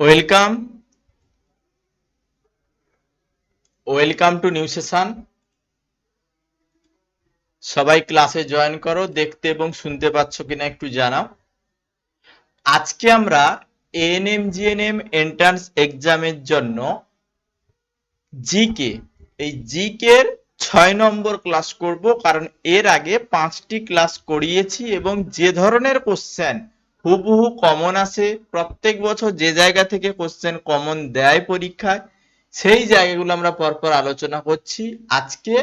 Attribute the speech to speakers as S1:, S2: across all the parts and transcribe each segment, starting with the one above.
S1: Welcome welcome to new session. সবাই ক্লাসে join করো, দেখতে এবং শুনতে পাচ্ছ কিনা একটু জানাও। আজকে আমরা এএনএম জিএনএম এন্ট্রান্স এক্সামের জন্য জিকে এই জিকে ছয় নম্বর ক্লাস করব, কারণ এর আগে পাঁচটি ক্লাস করিয়েছি এবং যে ধরনের কোশ্চেন হুবহু কমন আসে প্রত্যেক বছর যে জায়গা থেকে কোশ্চেন কমন দেয় পরীক্ষায়, সেই জায়গাগুলো আমরা পরপর আলোচনা করছি। আজকে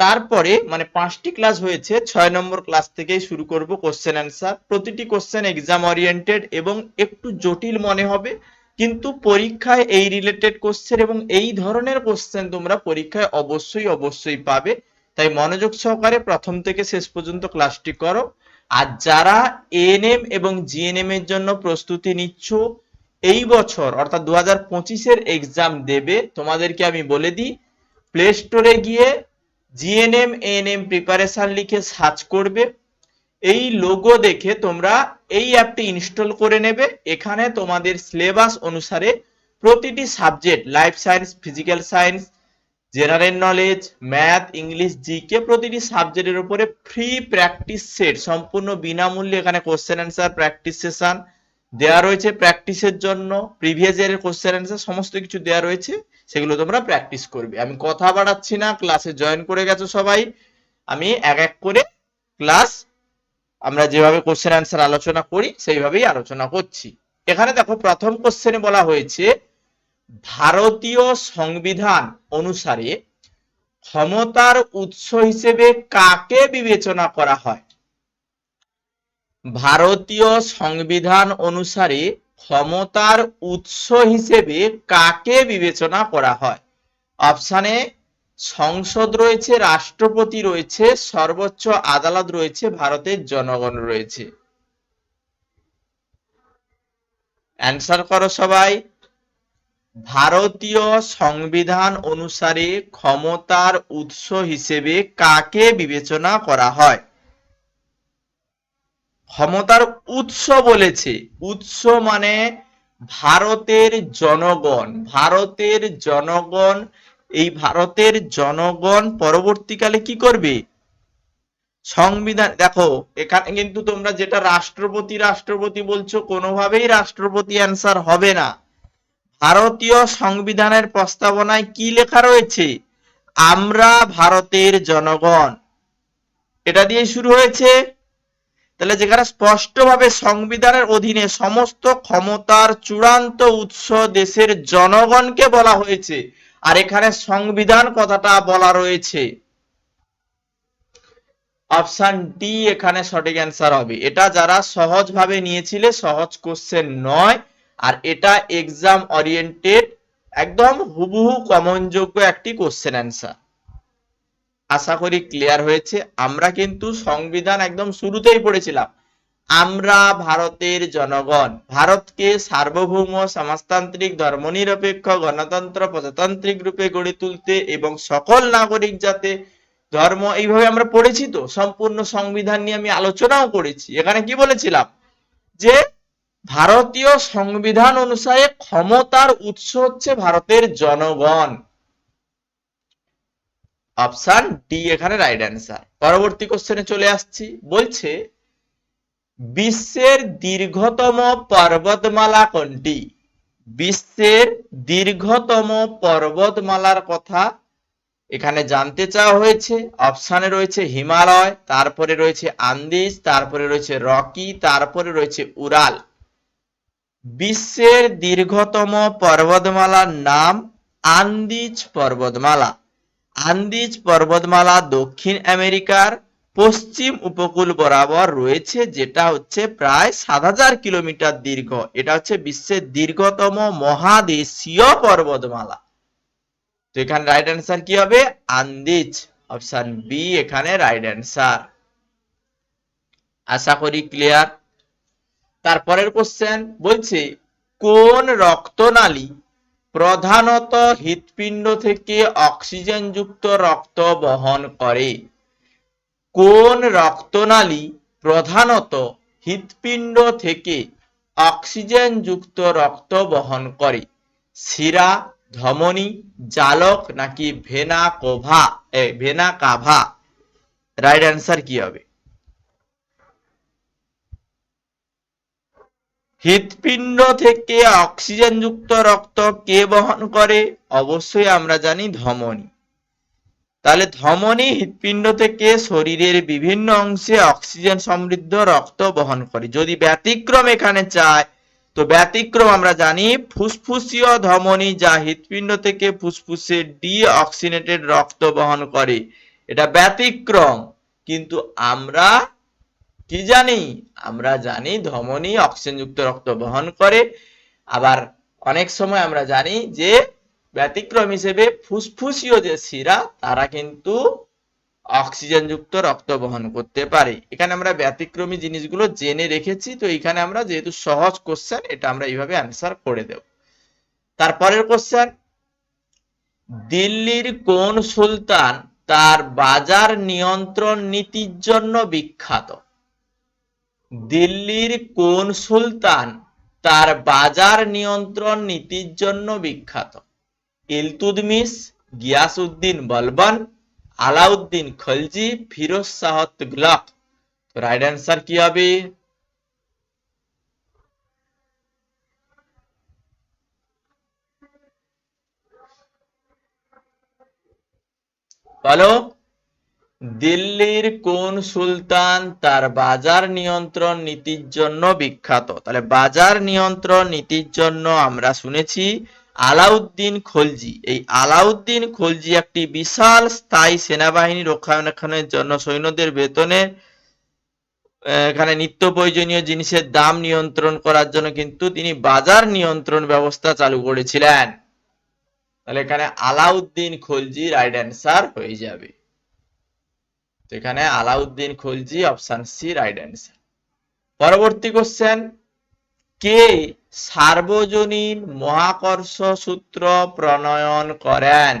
S1: তারপরে মানে পাঁচটি ক্লাস হয়েছে, ছয় নম্বর ক্লাস থেকেই শুরু করব কোশ্চেন অ্যান্সার প্রতিটি কোশ্চেন এক্সাম ওরিয়েন্টেড এবং একটু জটিল মনে হবে, কিন্তু পরীক্ষায় এই রিলেটেড কোশ্চেন এবং এই ধরনের কোশ্চেন তোমরা পরীক্ষায় অবশ্যই অবশ্যই পাবে। তাই মনোযোগ সহকারে প্রথম থেকে শেষ পর্যন্ত ক্লাসটি করো। আর যারা এএনএম এবং জিএনএম এর জন্য প্রস্তুতি নিচ্ছ, এই বছর, অর্থাৎ দু হাজার পঁচিশের এক্সাম দেবে, তোমাদেরকে আমি বলে দিই প্লে স্টোরে গিয়ে জিএনএম এএনএম প্রিপারেশন লিখে সার্চ করবে। এই লোগো দেখে তোমরা এই অ্যাপটি ইনস্টল করে নেবে। এখানে তোমাদের সিলেবাস অনুসারে প্রতিটি subject life science physical science general knowledge math English GK প্রতিটি সাবজেক্টের উপরে ফ্রি প্র্যাকটিস সেট সম্পূর্ণ বিনামূল্যে এখানে কোশ্চেন অ্যান্সার প্র্যাকটিস সেশন দেওয়া রয়েছে। প্র্যাকটিসের জন্য প্রিভিয়াস ইয়ারের কোশ্চেন অ্যান্সার সমস্ত কিছু দেওয়া রয়েছে, সেগুলো তোমরা প্র্যাকটিস করবে। আমি কথা বাড়াচ্ছি না ক্লাসে জয়েন করে গেছো সবাই। আমি এক এক করে ক্লাস আমরা যেভাবে কোশ্চেন অ্যান্সার আলোচনা করি, সেইভাবেই আলোচনা করছি। এখানে দেখো প্রথম কোশ্চেনে বলা হয়েছে ভারতীয় সংবিধান অনুসারে ক্ষমতার উৎস হিসেবে কাকে বিবেচনা করা হয়? ভারতীয় সংবিধান অনুসারে ক্ষমতার উৎস হিসেবে কাকে বিবেচনা করা হয়? অপশানে সংসদ রয়েছে, রাষ্ট্রপতি রয়েছে, সর্বোচ্চ আদালত রয়েছে, ভারতের জনগণ রয়েছে। অ্যান্সার করো সবাই। ভারতীয় সংবিধান অনুসারে ক্ষমতার উৎস হিসেবে কাকে বিবেচনা করা হয়? ক্ষমতার উৎস বলেছে। উৎস মানে ভারতের জনগণ। ভারতের জনগণ, এই ভারতের জনগণ পরবর্তীকালে কি করবে? সংবিধান, দেখো, এখানে কিন্তু তোমরা যেটা রাষ্ট্রপতি রাষ্ট্রপতি বলছো, কোনোভাবেই রাষ্ট্রপতি অ্যান্সার হবে না। ভারতীয় সংবিধানের প্রস্তাবনায় কি লেখা রয়েছে? আমরা ভারতের জনগণ। এটা দিয়ে শুরু হয়েছে। তাহলে যেখানে স্পষ্টভাবে সংবিধানের অধীনে সমস্ত ক্ষমতার চূড়ান্ত উৎস দেশের জনগণকে বলা হয়েছে, আর এখানে সংবিধান কথাটা বলা রয়েছে। অপশন ডি এখানে সঠিক অ্যান্সার হবে। এটা যারা সহজভাবে নিয়েছিলে, সহজ কোশ্চেন নয়। আর এটা এক্সাম ওরিয়েন্টেড একদম হুবহু কমন যোগ্য একটি কোশ্চেন অ্যান্সার আশা করি ক্লিয়ার হয়েছে। আমরা কিন্তু সংবিধান একদম শুরুতেই পড়েছিলাম। আমরা ভারতের জনগণ, ভারতকে সার্বভৌম সমাজতান্ত্রিক ধর্মনিরপেক্ষ, গণতন্ত্র, প্রজাতান্ত্রিক রূপে গড়ে তুলতে এবং সকল নাগরিক যাতে ধর্ম, এইভাবে আমরা পড়েছি তো, সম্পূর্ণ সংবিধান নিয়ে আমি আলোচনাও করেছি। এখানে কি বলেছিলাম? যে ভারতীয় সংবিধান অনুসারে ক্ষমতার উৎস হচ্ছে ভারতের জনগণ। অপশন ডি এখানে রাইট অ্যান্সার পরবর্তী কোশ্চেনে চলে আসছি। বলছে, বিশ্বের দীর্ঘতম পর্বতমালা কোনটি? বিশ্বের দীর্ঘতম পর্বতমালার কথা এখানে জানতে চাওয়া হয়েছে। অপশানে রয়েছে হিমালয়, তারপরে রয়েছে আন্দিজ, তারপরে রয়েছে রকি, তারপরে রয়েছে উরাল বিশ্বের দীর্ঘতম পর্বতমালার নাম আন্দিজ পর্বতমালা। আন্দিজ পর্বতমালা দক্ষিণ আমেরিকার পশ্চিম উপকূল বরাবর রয়েছে, যেটা হচ্ছে প্রায় সাত হাজার কিলোমিটার দীর্ঘ। এটা হচ্ছে বিশ্বের দীর্ঘতম মহাদেশীয় পর্বতমালা। তো এখানে রাইট অ্যান্সার কি হবে? আন্দিজ। অপশন বি এখানে রাইট অ্যান্সার আশা করি ক্লিয়ার তারপরের কোশ্চেন বলছে, কোন রক্তনালী প্রধানত হৃৎপিণ্ড থেকে অক্সিজেন যুক্ত রক্ত বহন করে? কোন রক্তনালী প্রধানত হৃৎপিণ্ড থেকে অক্সিজেন যুক্ত রক্ত বহন করে? শিরা, ধমনী, জালক নাকি vena cava vena cava right answer কি হবে? হৃৎপিণ্ড থেকে অক্সিজেন যুক্ত রক্ত কে বহন করে? অবশ্যই আমরা জানি ধমনী। তাহলে ধমনী হৃৎপিণ্ড থেকে শরীরের বিভিন্ন অংশে অক্সিজেন সমৃদ্ধ রক্ত বহন করে। যদি ব্যতিক্রম এখানে চায়, তো ব্যতিক্রম আমরা জানি ফুসফুসীয় ধমনী যা হৃৎপিণ্ড থেকে ফুসফুসে ডি অক্সিনেটেড রক্ত বহন করে। এটা ব্যতিক্রম, কিন্তু আমরা কি জানি? আমরা জানি ধমনী, অক্সিজেনযুক্ত রক্ত বহন করে। আবার অনেক সময় আমরা জানি যে ব্যতিক্রম হিসেবে ফুসফুসীয় যে শিরা, তারা কিন্তু অক্সিজেনযুক্ত রক্ত বহন করতে পারে। এখানে আমরা ব্যতিক্রমী জিনিসগুলো জেনে রেখেছি, তো এখানে আমরা যেহেতু সহজ কোশ্চেন এটা আমরা এইভাবে অ্যান্সার করে দেব। তারপরের কোশ্চেন দিল্লির কোন সুলতান তার বাজার নিয়ন্ত্রণ নীতির জন্য বিখ্যাত? দিল্লির কোন সুলতান তার বাজার নিয়ন্ত্রণ নীতির জন্য বিখ্যাত? ইলতুদমিস গিয়াসউদ্দিন বলবন, আলাউদ্দিন খলজি, ফিরোজ শাহ তুগলক। রাইট অ্যান্সার কি হবে? বলো। দিল্লির কোন সুলতান তার বাজার নিয়ন্ত্রণ নীতির জন্য বিখ্যাত? তাহলে বাজার নিয়ন্ত্রণ নীতির জন্য আমরা শুনেছি আলাউদ্দিন খলজি। এই আলাউদ্দিন খলজি একটি বিশাল স্থায়ী সেনাবাহিনী রক্ষণাবেক্ষণের জন্য সৈন্যদের বেতনে, এখানে নিত্য প্রয়োজনীয় জিনিসের দাম নিয়ন্ত্রণ করার জন্য কিন্তু তিনি বাজার নিয়ন্ত্রণ ব্যবস্থা চালু করেছিলেন। তাহলে এখানে আলাউদ্দিন খলজি রাইট অ্যান্সার হয়ে যাবে। তো এখানে Alauddin Khalji option C right answer পরবর্তী কোশ্চেন কে সার্বজনীন মহাকর্ষ সূত্র প্রণয়ন করেন?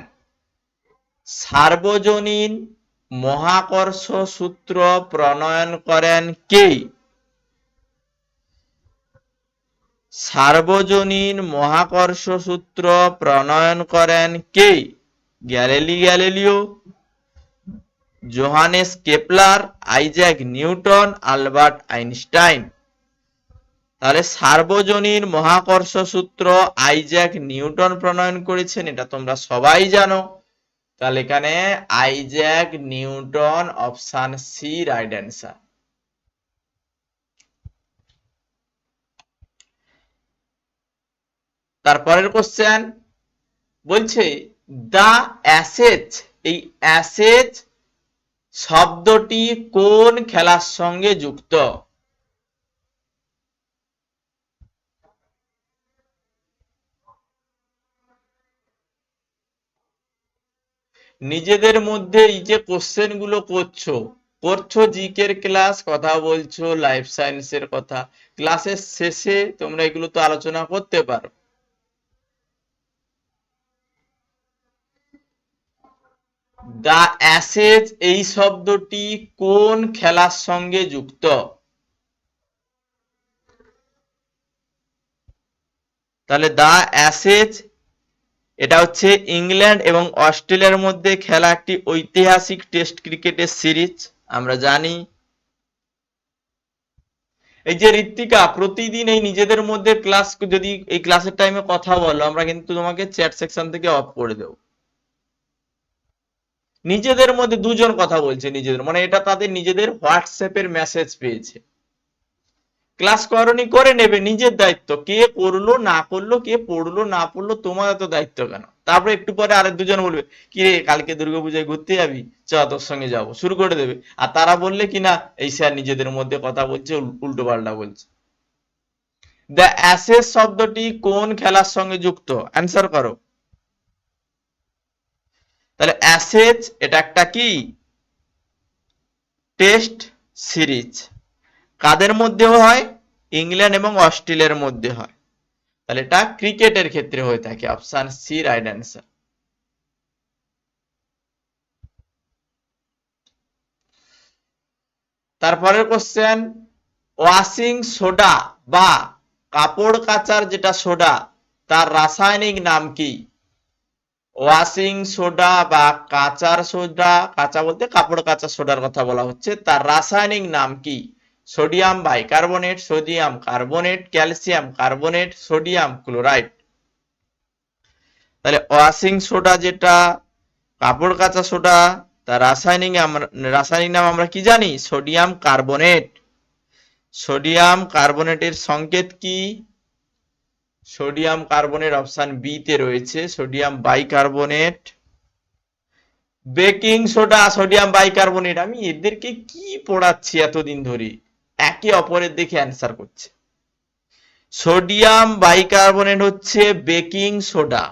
S1: সার্বজনীন মহাকর্ষ সূত্র প্রণয়ন করেন কে? সার্বজনীন মহাকর্ষ সূত্র প্রণয়ন করেন কে? Galilei Galileo. Johannes Kepler Isaac Newton Albert Einstein তাহলে সার্বজনীন মহাকর্ষ সূত্র আইজ্যাক নিউটন প্রণয়ন করেছেন, এটা তোমরা সবাই জানো। তাহলে এখানে Isaac Newton option C right answer তারপরের কোশ্চেন বলছে দা অ্যাসেজ এই অ্যাসেজ শব্দটি কোন খেলার সঙ্গে যুক্ত? নিজেদের মধ্যে এই যে কোশ্চেনগুলো করছ করছ জিকের ক্লাস কথা বলছো লাইফ সায়েন্সের কথা। ক্লাসের শেষে তোমরা এগুলো তো আলোচনা করতে পারো। দা অ্যাসেজ এই শব্দটি কোন খেলার সঙ্গে যুক্ত? তাহলে দা অ্যাসেজ, এটা হচ্ছে ইংল্যান্ড এবং অস্ট্রেলিয়ার মধ্যে খেলা একটি ঐতিহাসিক টেস্ট ক্রিকেটের সিরিজ, আমরা জানি। এই যে ঋত্বিকা, প্রতিদিন এই নিজেদের মধ্যে ক্লাস যদি এই ক্লাসের টাইমে কথা বলো, আমরা কিন্তু তোমাকে চ্যাট সেকশন থেকে অফ করে দেব। নিজেদের মধ্যে দুজন কথা বলছে নিজেদের মানে এটা তাদের নিজেদের হোয়াটসঅ্যাপের মেসেজ পেয়েছে। ক্লাস করনি, করে নেবে, নিজের দায়িত্ব। কে করল না করল কে পড়ল, না পড়ল, তোমার এত দায়িত্ব কেন? তারপরে একটু পরে আরেক দুজন বলবে, কি রে, কালকে দুর্গাপূজায় ঘুরতে যাবি? চ, তোর সঙ্গে যাব। শুরু করে দেবে। আর তারা বললে কি না, এই স্যার নিজেদের মধ্যে কথা বলছে উল্টো পাল্টা বলছে। দ্য অ্যাসেস শব্দটি কোন খেলার সঙ্গে যুক্ত? অ্যান্সার করো। তাহলে অ্যাসেজ এটা একটা কি? Test series. কাদের মধ্যে হয়? ইংল্যান্ড এবং অস্ট্রেলিয়ার মধ্যে হয়। তাহলে এটা ক্রিকেটের ক্ষেত্রে হয়ে থাকে, অপশন সি রাইট অ্যান্সার। তারপরের কোশ্চেন, ওয়াশিং সোডা বা কাপড় কাচার যেটা সোডা, তার রাসায়নিক নাম কি? ওয়াশিং সোডা বা কাঁচার সোডা কাঁচা বলতে কাপড় কাচা সোডার কথা বলা হচ্ছে। তার রাসায়নিক নাম কি? Sodium bicarbonate sodium carbonate calcium carbonate sodium chloride তাহলে ওয়াশিং সোডা যেটা, কাপড় কাচা সোডা তার রাসায়নিক রাসায়নিক নাম আমরা কি জানি? সোডিয়াম কার্বনেট সোডিয়াম কার্বনেটের সংকেত কি? সোডিয়াম কার্বনের অপশন বি তে রয়েছে, sodium bicarbonate. Baking soda, sodium bicarbonate. আমি এদেরকে কি পড়াচ্ছি এতদিন ধরে? একে অপরের দেখে অ্যান্সার করছে। সোডিয়াম বাইকার্বনেট হচ্ছে বেকিং সোডা।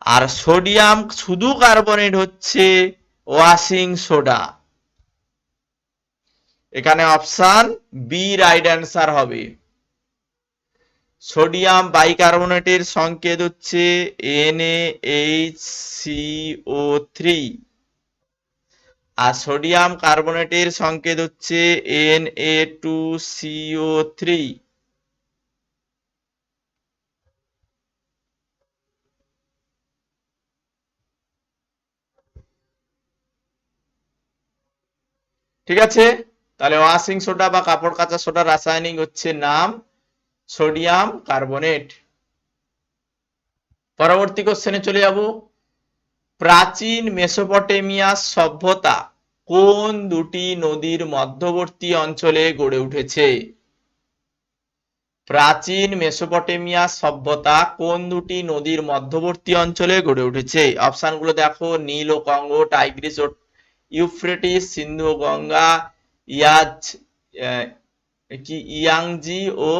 S1: আর সোডিয়াম শুধু কার্বনেট হচ্ছে ওয়াশিং সোডা। এখানে অপশান বি রাইট অ্যান্সার হবে। সোডিয়াম বাইকার্বনেটের সংকেত হচ্ছে NaHCO3 আর সোডিয়াম কার্বনেটের সংকেত হচ্ছে Na2CO3 ঠিক আছে? তাহলে ওয়াশিং সোডা বা কাপড় কাচা সোডা রাসায়নিক হচ্ছে নাম। Sodium carbonate. পরবর্তী কোশ্চেনে চলে যাব। প্রাচীন মেসোপটেমিয়া সভ্যতা কোন দুটি নদীর মধ্যবর্তী অঞ্চলে গড়ে উঠেছে? প্রাচীন মেসোপটেমিয়া সভ্যতা কোন দুটি নদীর মধ্যবর্তী অঞ্চলে গড়ে উঠেছে? অপশনগুলো দেখো। নীল ও কঙ্গ, টাইগ্রিস ও ইউফ্রেটিস, সিন্ধু গঙ্গা, ইয়াজ কি, ইয়াংজি ও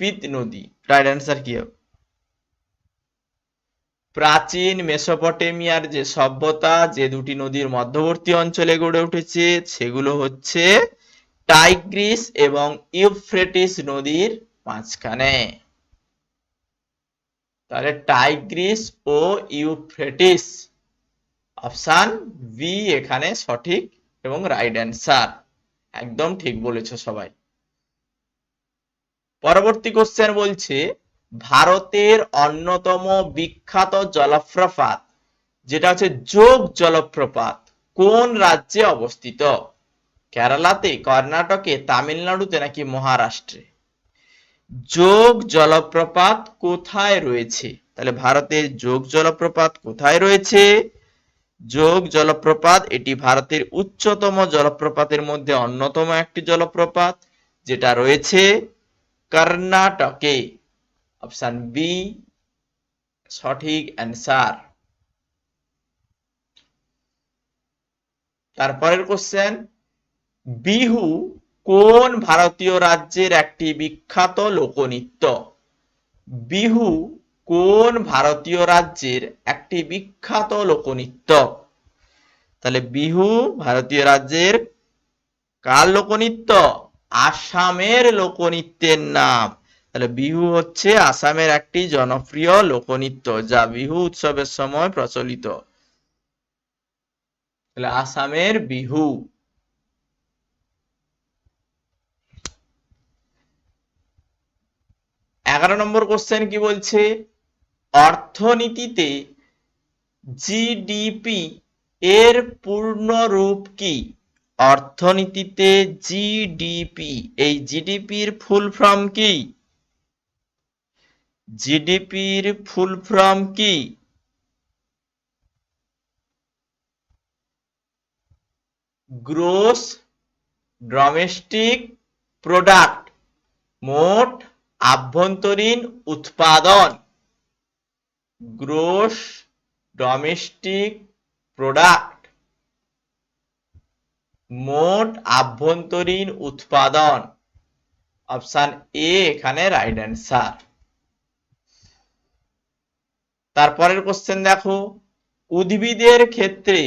S1: পিত নদী। রাইট অ্যান্সার কি হবে প্রাচীন মেসোপটেমিয়ার যে সভ্যতা, যে দুটি নদীর মধ্যবর্তী অঞ্চলে গড়ে উঠেছে, সেগুলো হচ্ছে টাইগ্রিস এবং ইউফ্রেটিস নদীর মাঝখানে। তাহলে টাইগ্রিস ও ইউফ্রেটিস। অপশান বি এখানে সঠিক এবং রাইট অ্যান্সার একদম ঠিক বলেছ সবাই। পরবর্তী কোশ্চেন বলছে, ভারতের অন্যতম বিখ্যাত জলপ্রপাত, যেটা হচ্ছে যোগ জলপ্রপাত, কোন রাজ্যে অবস্থিত? কেরালাতে, কর্ণাটকে, তামিলনাড়ুতে নাকি মহারাষ্ট্রে? যোগ জলপ্রপাত কোথায় রয়েছে? তাহলে ভারতের যোগ জলপ্রপাত কোথায় রয়েছে? যোগ জলপ্রপাত, এটি ভারতের উচ্চতম জলপ্রপাতের মধ্যে অন্যতম একটি জলপ্রপাত, যেটা রয়েছে কর্ণাটকে অপশন বি সঠিক অ্যান্সার তারপরের কোশ্চেন বিহু কোন ভারতীয় রাজ্যের একটি বিখ্যাত লোকনৃত্য? বিহু কোন ভারতীয় রাজ্যের একটি বিখ্যাত লোকনৃত্য? তাহলে বিহু ভারতীয় রাজ্যের কার লোকনৃত্য? আসামের লোকনৃত্যের নাম। তাহলে বিহু হচ্ছে আসামের একটি জনপ্রিয় লোকনৃত্য, যা বিহু উৎসবের সময় প্রচলিত। তাহলে আসামের বিহু। এগারো নম্বর কোশ্চেন কি বলছে? অর্থনীতিতে জিডিপি এর পূর্ণ রূপ কি? অর্থনীতিতে জিডিপি এই জিডিপির ফুল ফর্ম কি? জিডিপির ফুল ফর্ম কি? গ্রোস ডোমেস্টিক প্রোডাক্ট, মোট আভ্যন্তরীণ উৎপাদন। গ্রোস ডোমেস্টিক প্রোডাক্ট মোট আভ্যন্তরীণ উৎপাদন। অপশান এ এখানে রাইট অ্যান্সার তারপরের কোশ্চেন দেখো। উদ্ভিদের ক্ষেত্রে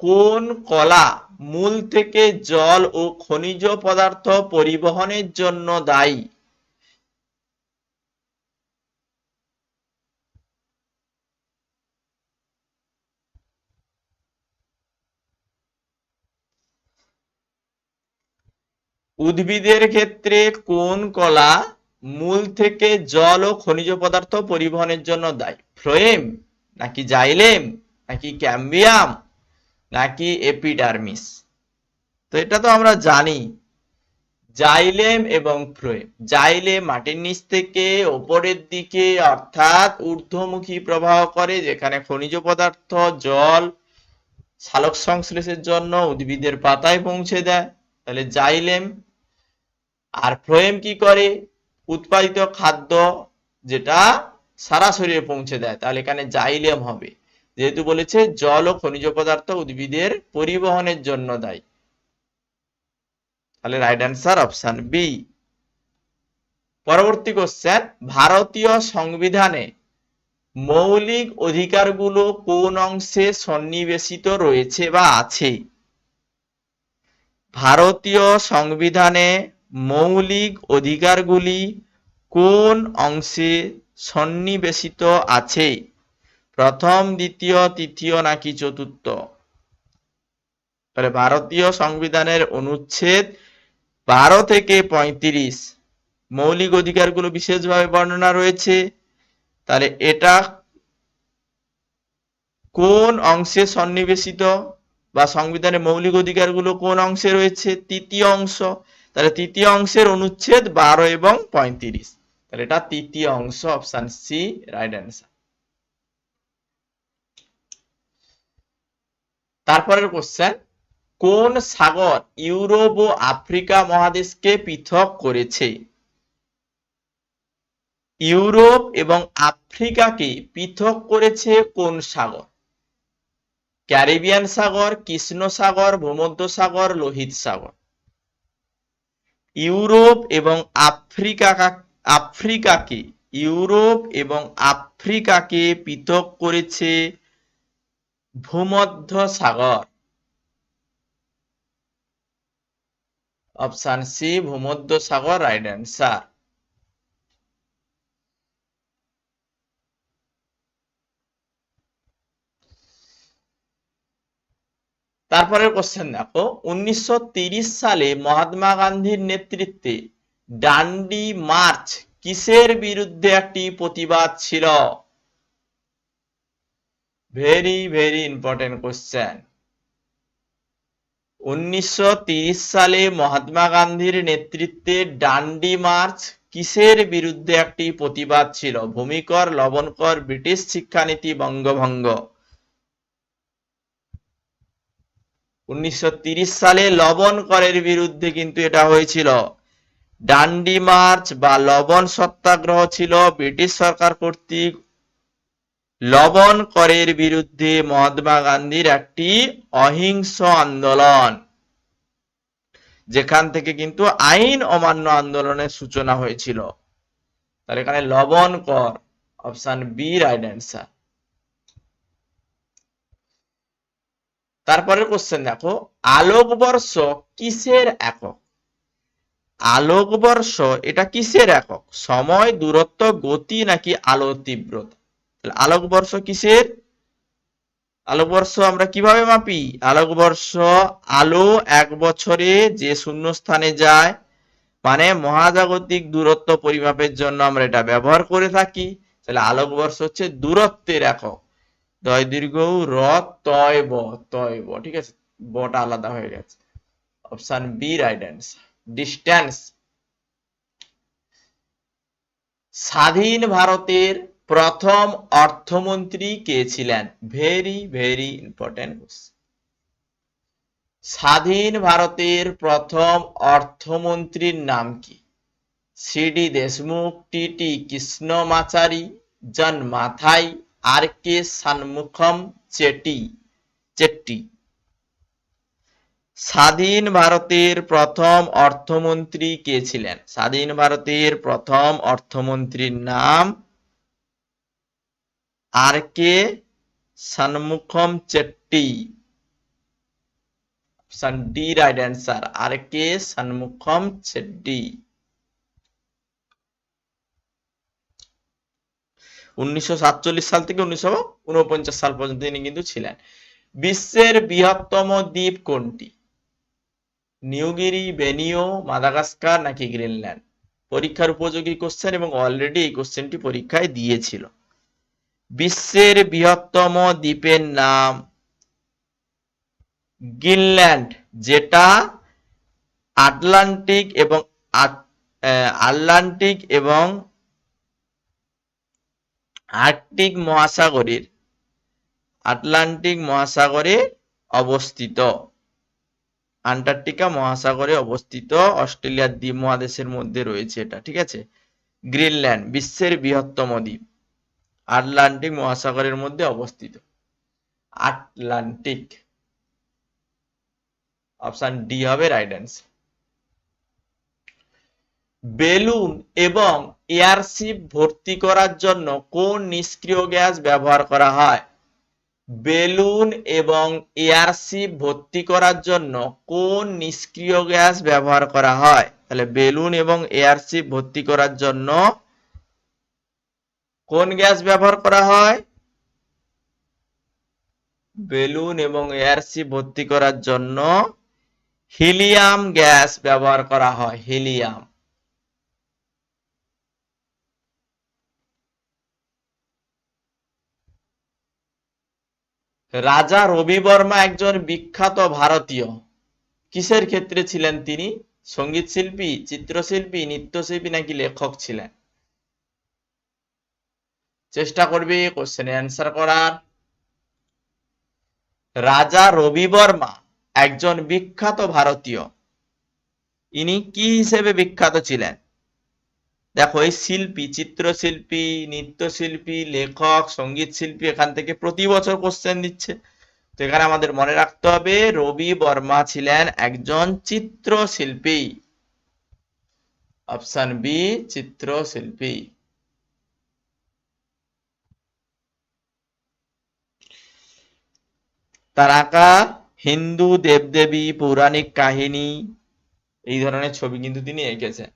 S1: কোন কলা মূল থেকে জল ও খনিজ পদার্থ পরিবহনের জন্য দায়ী? উদ্ভিদের ক্ষেত্রে কোন কলা মূল থেকে জল ও খনিজ পদার্থ পরিবহনের জন্য দায়ী? ফ্লোয়েম, নাকি জাইলেম, নাকি ক্যাম্বিয়াম, নাকি এপিডার্মিস? তো এটা তো আমরা জানি। জাইলেম এবং ফ্লোয়েম। জাইলেম মাটির নিচ থেকে ওপরের দিকে অর্থাৎ ঊর্ধ্বমুখী প্রবাহ করে, যেখানে খনিজ পদার্থ, জল সালোক সংশ্লেষের জন্য উদ্ভিদের পাতায় পৌঁছে দেয়। তাহলে জাইলেম আর ফ্লোয়েম কি করে? উৎপাদিত খাদ্য যেটা সারা শরীরে পৌঁছে দেয়। তাহলে এখানে জাইলেম হবে। যেহেতু বলেছে জল ও খনিজ পদার্থ উদ্ভিদের পরিবহনের জন্য দায়ী। তাহলে রাইট অ্যান্সার অপশন বি পরবর্তী কোশ্চেন ভারতীয় সংবিধানে মৌলিক অধিকারগুলো কোন অংশে সন্নিবেশিত রয়েছে বা আছে? ভারতীয় সংবিধানে মৌলিক অধিকারগুলি কোন অংশে সন্নিবেশিত আছে? প্রথম, দ্বিতীয়, তৃতীয় নাকি চতুর্থ? ভারতীয় সংবিধানের অনুচ্ছেদ বারো থেকে পঁয়ত্রিশ। মৌলিক অধিকারগুলো বিশেষভাবে বর্ণনা রয়েছে। তাহলে এটা কোন অংশে সন্নিবেশিত বা সংবিধানের মৌলিক অধিকারগুলো কোন অংশে রয়েছে? তৃতীয় অংশ। তাহলে তৃতীয় অংশের অনুচ্ছেদ বারো এবং পঁয়ত্রিশ। তাহলে এটা তৃতীয় অংশ অপশন সি রাইট অ্যান্সার তারপরের কোশ্চেন কোন সাগর ইউরোপ ও আফ্রিকা মহাদেশকে পৃথক করেছে? ইউরোপ এবং আফ্রিকাকে পৃথক করেছে কোন সাগর? ক্যারিবিয়ান সাগর কৃষ্ণ সাগর ভূমধ্য সাগর লোহিত সাগর। ইউরোপ এবং আফ্রিকা আফ্রিকাকে, ইউরোপ এবং আফ্রিকাকে পৃথক করেছে ভূমধ্য সাগর অপশন সি ভূমধ্য সাগর রাইট অ্যান্সার তারপরের কোশ্চেন দেখো। উনিশশো সালে মহাত্মা গান্ধীর নেতৃত্বে ডান্ডি মার্চ কিসের বিরুদ্ধে একটি প্রতিবাদ ছিল? ভেরি ভেরি ইম্পর্টেন্ট কোশ্চেন উনিশশো সালে মহাত্মা গান্ধীর নেতৃত্বে ডান্ডি মার্চ কিসের বিরুদ্ধে একটি প্রতিবাদ ছিল? ভূমিকর, লবণকর, ব্রিটিশ শিক্ষানীতি, বঙ্গভঙ্গ। উনিশশো সালে লবণ করের বিরুদ্ধে কিন্তু এটা হয়েছিল। ডান্ডি মার্চ বা লবণ সত্যাগ্রহ ছিল ব্রিটিশ সরকার কর্তৃক লবণ করের বিরুদ্ধে মহাত্মা গান্ধীর একটি অহিংস আন্দোলন, যেখান থেকে কিন্তু আইন অমান্য আন্দোলনের সূচনা হয়েছিল। তাহলে এখানে লবণ কর, অপশন বি রাইট অ্যান্সার তারপরের কোশ্চেন দেখো আলোকবর্ষ কিসের একক? আলোকবর্ষ এটা কিসের একক? সময়, দূরত্ব, গতি নাকি আলো তীব্রতা? আলোকবর্ষ কিসের? আলোকবর্ষ আমরা কীভাবে মাপি? আলোকবর্ষ আলো এক বছরে যে শূন্য স্থানে যায় মানে মহাজাগতিক দূরত্ব পরিমাপের জন্য আমরা এটা ব্যবহার করে থাকি। তাহলে আলোকবর্ষ হচ্ছে দূরত্বের একক। দয় দীর্ঘ র, তয় ব তয় ব, ঠিক আছে? বটা আলাদা হয়ে গেছে। Option B right answer distance স্বাধীন ভারতের প্রথম অর্থমন্ত্রী কে ছিলেন? ভেরি ভেরি ইম্পর্টেন্ট স্বাধীন ভারতের প্রথম অর্থমন্ত্রীর নাম কি? C D Deshmukh T T Krishnamachari, John Mathai R K সানমুখম Chetry, Chetty. স্বাধীন ভারতের প্রথম অর্থমন্ত্রী কে ছিলেন? স্বাধীন ভারতের প্রথম অর্থমন্ত্রীর নাম R K Shanmukham Chetty. Option D, right answer. R K Shanmukham Chetty. উনিশশো সাতচল্লিশ সাল থেকে উনিশশো উনপঞ্চাশ সাল পর্যন্ত তিনি কিন্তু ছিলেন। বিশ্বের বৃহত্তম দ্বীপ কোনটি? নিউগিরি, বেনিও, মাদাগাস্কার নাকি গ্রিনল্যান্ড? পরীক্ষার উপযোগী কোশ্চেন এবং অলরেডি এই কোশ্চেনটি পরীক্ষায় দিয়েছিল। বিশ্বের বৃহত্তম দ্বীপের নাম গ্রিনল্যান্ড, যেটা আটলান্টিক এবং আটলান্টিক এবং আর্কটিক মহাসাগরের, আটলান্টিক মহাসাগরে অবস্থিত। আন্টার্কটিকা মহাসাগরে অবস্থিত। অস্ট্রেলিয়ার দ্বীপ মহাদেশের মধ্যে রয়েছে এটা, ঠিক আছে? গ্রিনল্যান্ড, বিশ্বের বৃহত্তম দ্বীপ। আটলান্টিক মহাসাগরের মধ্যে অবস্থিত। আটলান্টিক। অপশন ডি হবে রাইট অ্যান্সার। বেলুন এবং এয়ারশিপ ভর্তি করার জন্য কোন নিষ্ক্রিয় গ্যাস ব্যবহার করা হয়? বেলুন এবং এয়ারশিপ ভর্তি করার জন্য কোন নিষ্ক্রিয় গ্যাস ব্যবহার করা হয়? তাহলে বেলুন এবং এয়ারশিপ ভর্তি করার জন্য কোন গ্যাস ব্যবহার করা হয়? বেলুন এবং এয়ারশিপ ভর্তি করার জন্য হিলিয়াম গ্যাস ব্যবহার করা হয়, হিলিয়াম। রাজা রবি বর্মা একজন বিখ্যাত ভারতীয়। কিসের ক্ষেত্রে ছিলেন তিনি? সংগীত শিল্পী, চিত্রশিল্পী, নৃত্যশিল্পী নাকি লেখক ছিলেন? চেষ্টা করবে কোশ্চেনে অ্যান্সার করার। রাজা রবি বর্মা একজন বিখ্যাত ভারতীয়। ইনি কি হিসেবে বিখ্যাত ছিলেন? দেখো, এই শিল্পী, চিত্রশিল্পী, নৃত্যশিল্পী, লেখক, সংগীত শিল্পী এখান থেকে প্রতি বছর কোশ্চেন দিচ্ছে। তো এখানে আমাদের মনে রাখতে হবে, রবি বর্মা ছিলেন একজন চিত্রশিল্পী। অপশন বি চিত্রশিল্পী। তার আঁকা হিন্দু দেবদেবী, পৌরাণিক কাহিনী, এই ধরনের ছবি কিন্তু তিনি এঁকেছেন।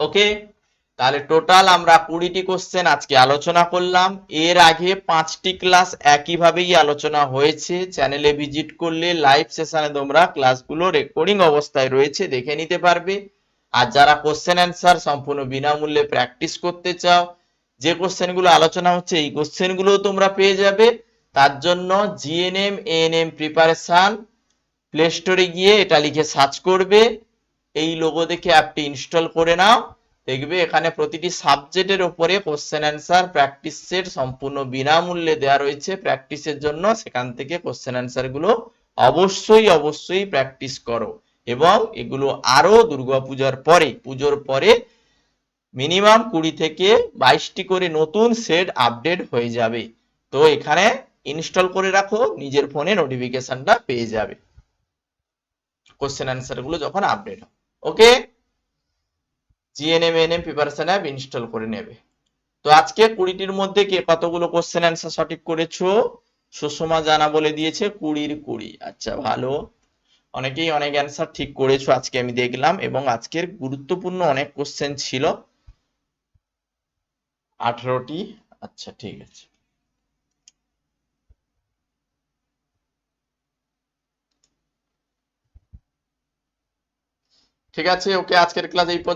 S1: ওকে? তাহলে টোটাল আমরা কুড়িটি কোশ্চেন আজকে আলোচনা করলাম। এর আগে পাঁচটি ক্লাস একইভাবেই আলোচনা হয়েছে। চ্যানেলে ভিজিট করলে লাইভ সেশনে তোমরা ক্লাসগুলো রেকর্ডিং অবস্থায় রয়েছে, দেখে নিতে পারবে। আর যারা কোশ্চেন অ্যান্সার সম্পূর্ণ বিনামূল্যে প্র্যাকটিস করতে চাও, যে কোশ্চেনগুলো আলোচনা হচ্ছে, এই কোশ্চেনগুলো তোমরা পেয়ে যাবে। তার জন্য জিএনএম এএনএম প্রিপারেশন প্লে স্টোরে গিয়ে এটা লিখে সার্চ করবে। এই লোগো দেখে অ্যাপটি ইনস্টল করে নাও। দেখবে এখানে প্রতিটি সাবজেক্টের উপরে কোশ্চেন অ্যান্সার প্র্যাকটিস সেট সম্পূর্ণ বিনামূল্যে দেওয়া রয়েছে। প্র্যাকটিসের জন্য সেখান থেকে কোশ্চেন অ্যান্সারগুলো অবশ্যই অবশ্যই প্র্যাকটিস করো। এবং এগুলো আরও দুর্গাপূজার পরে, পুজোর পরে মিনিমাম কুড়ি থেকে বাইশটি করে নতুন সেট আপডেট হয়ে যাবে। তো এখানে ইনস্টল করে রাখো, নিজের ফোনে নোটিফিকেশনটা পেয়ে যাবে। কোশ্চেন অ্যান্সারগুলো যখন আপডেট হবে। Okay? GNM NM preparation app install করে নেবে। তো আজকে কুড়িটির মধ্যে কে কতগুলো কোশ্চেন অ্যান্সার সঠিক করেছ? সুষমা জানা বলে দিয়েছে কুড়ির কুড়ি। আচ্ছা ভালো। অনেকেই অনেক অ্যান্সার ঠিক করেছ আজকে আমি দেখলাম এবং আজকের গুরুত্বপূর্ণ অনেক কোশ্চেন ছিল। আঠারোটি। আচ্ছা ঠিক আছে। ঠিক আছে ওকে আজকের ক্লাস এই পর্যন্ত